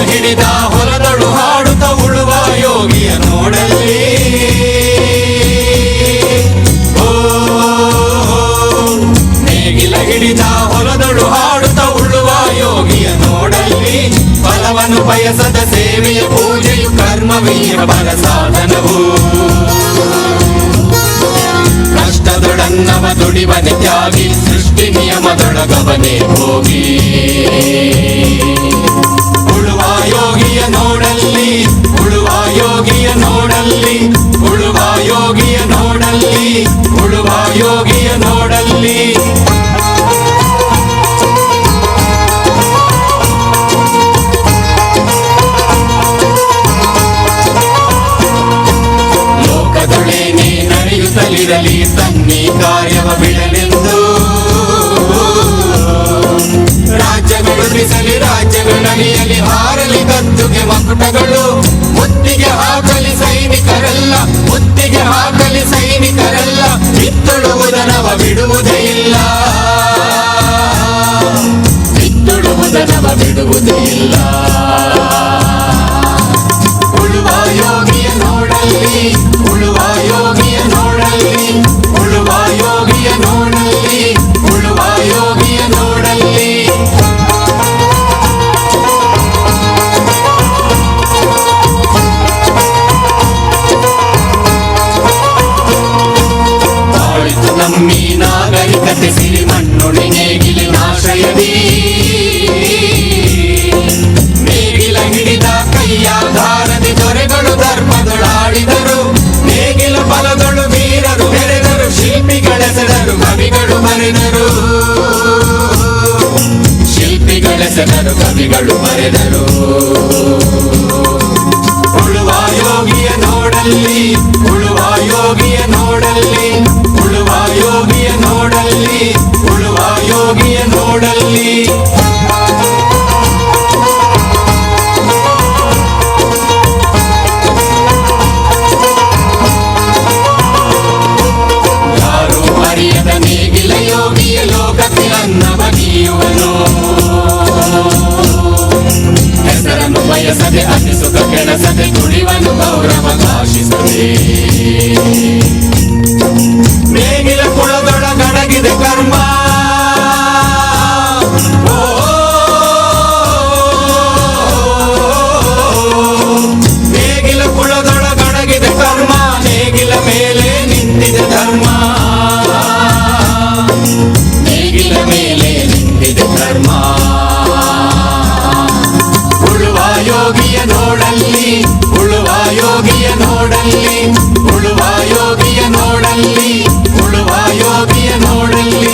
ಹಿಡಿದ ಹೊಲದಳು ಹಾಡುತ್ತ ಉಳುವ ಯೋಗಿಯ ನೋಡಲ್ಲಿ. ನೇಗಿಲ ಹಿಡಿದ ಹೊಲದಳು ಹಾಡುತ್ತ ಉಳುವ ಯೋಗಿಯ ನೋಡಲ್ಲಿ. ಫಲವನ್ನು ಬಯಸದ ಸೇವೆಯ ಪೂಜೆಯು ಕರ್ಮವೀರ ಬಲ ಸಾಧನವು. ಕಷ್ಟದೊಡನ್ನವ ದುಡಿವನೆ ತ್ಯಾಗಿ ಸೃಷ್ಟಿ ನಿಯಮದೊಳಗವನೇ ಹೋಗಿ ಉಳುವ ಯೋಗಿಯ ನೋಡಲ್ಲಿ. ಲೋಕದೊಳೇನೆ ನಡೆಯುತ್ತಲಿರಲಿ, ತನ್ನಿ ಕಾರ್ಯವ ಬಿಡಲೆಂದು. ರಾಜ್ಯಗಳು ಬಿಸಲಿ ರಾಜ್ಯಗಳಲಿಯಲಿ ಹಾರಲಿ ಕತ್ತುಗೆ ಮಕುಟಗಳು. ಮುತ್ತಿಗೆ ಹಾಕಲಿ ಸೈನಿಕರಲ್ಲ, ಮುತ್ತಿಗೆ ಹಾಕಲಿ ಸೈನಿಕರೆಲ್ಲ. ಬಿತ್ತುಡುವುದನವ ಬಿಡುವುದೇ ಇಲ್ಲ ಬಿತ್ತುಡುವುದನವ ಬಿಡುವುದೇ ಇಲ್ಲ ಬಾಳಿತು ನಮ್ಮಿ ನಾಗರಿಕತೆ ಸಿರಿ ಮಣ್ಣುಳಿ ನೇಗಿಲಿ ನಾಶಯದಿ ನೇಗಿಲ ಹಿಡಿದ ಕೈಯ ಧಾರದಿ ದೊರೆಗಳು ಧರ್ಮದೊಳಾಡಿದರು ನೇಗಿಲ ಫಲದೊಳು ವೀರರು ಬೆರೆದರು ಶಿಲ್ಪಿಗಳೆಸೆದರು ಕವಿಗಳು ಬರೆದರು ಶಿಲ್ಪಿಗಳೆಸೆದರು ಕವಿಗಳು ಬರೆದರು ಬಗೆಯುವನು ಹೆಸರನ್ನು ಬಯಸದೆ ಅತಿ ಸುಖ ಕೆಣಸದೆ ತುಳಿವನು ಗೌರವ ಕಾಶಿಸದೆ ಉಳುವ ಯೋಗಿಯ ನೋಡಲ್ಲಿ